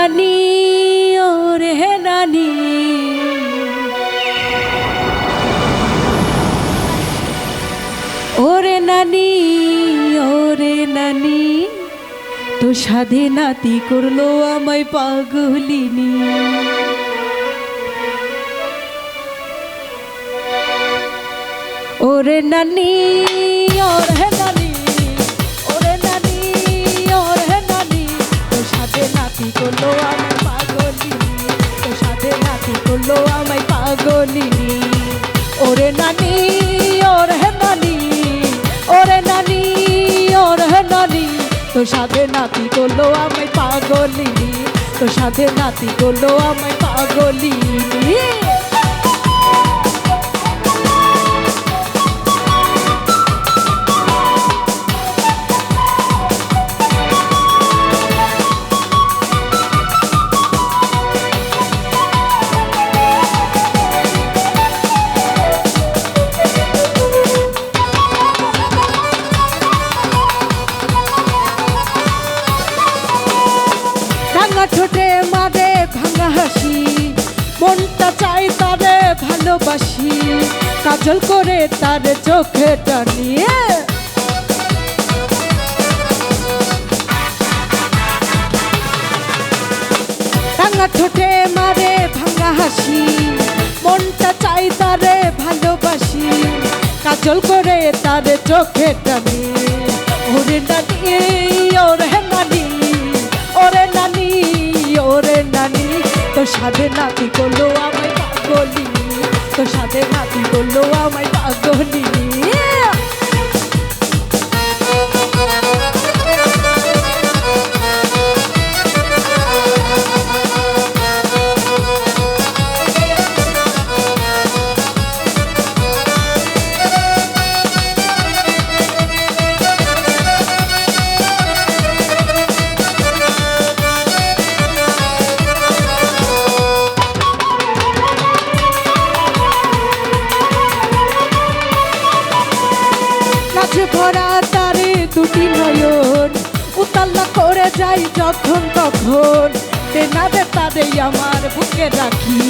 নানি ও নানি। ওরে নানি ওরে নানি, তো সাধে নাতি করল আমায় পাগলিনী। ওরে নানি, ওরে করল আমায় পাগলি। তোর সাথে নাতি করল আমায় পাগলি। ওরে নানি ওরে নানি ওরে নানি ওরে নানি। তোর সাথে নাতি করল আমায় পাগলি। তোর সাথে নাতি করল আমায় পাগলি। ভালোবাসি, কাজল করে তার চোখে টানিয়ে। ভাঙা ঠোঁটে মারে ভাঙা হাসি, মনটা চাই তারে ভালোবাসি, কাজল করে তার চোখে টানি ওরে নানি ওরে নানি ওরে নানি ওরে নানি তো সাধে নাতি করল আমায় তো সাথে নাতি করল আমায় পাগলি নাচ ভরা তারে দুটি নয়ন। উতাল্লা করে যাই যখন তখন। তেনাদের তারে আমার বুকে রাখি।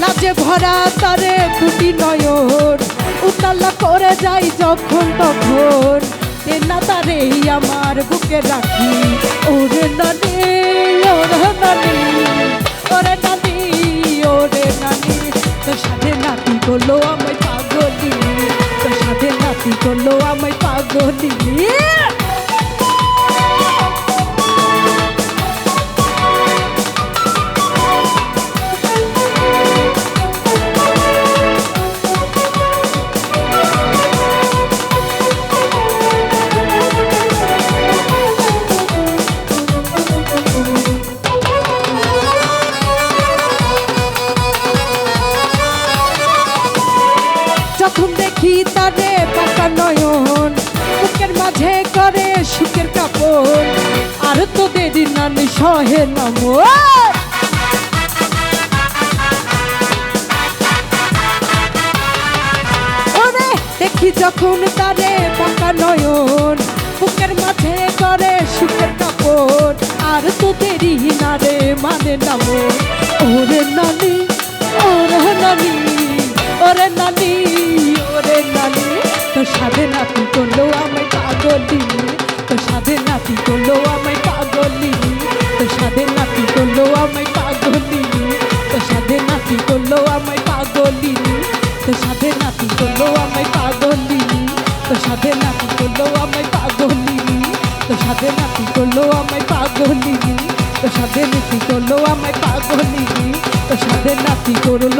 লাজে ভরা তারে দুটি নয়ন। উতাল্লা করে যাই যখন তখন। তেনা তারে আমার বুকে রাখি। ওরে নানি করল আমায় পাগলি। যখন আর তো দেরি নানি সহে নাম দেখি যখন তারে পাকা নয়ন, বুকের মাঝে করে সুখের কাপড়, আর তো দেরি না রে মানে নাম। ওরে নানি ওরে নানি ওরে নানি ওরে নানি তো সাধে নাতি করল নাকি করল আমায় পাগলি। তোর সাথে নাকি করল আমায় পাগলি। তোর সাথে নাকি করল আমায় পাগলি। তোর সাথে নাকি করল আমায় পাগলি। তোর সাথে নাকি করল আমায় পাগলি। তোর সাথে নাকি করল আমায় পাগলি। তোর সাথে নাকি করল আমায় পাগলি। তোর সাথে নাকি করল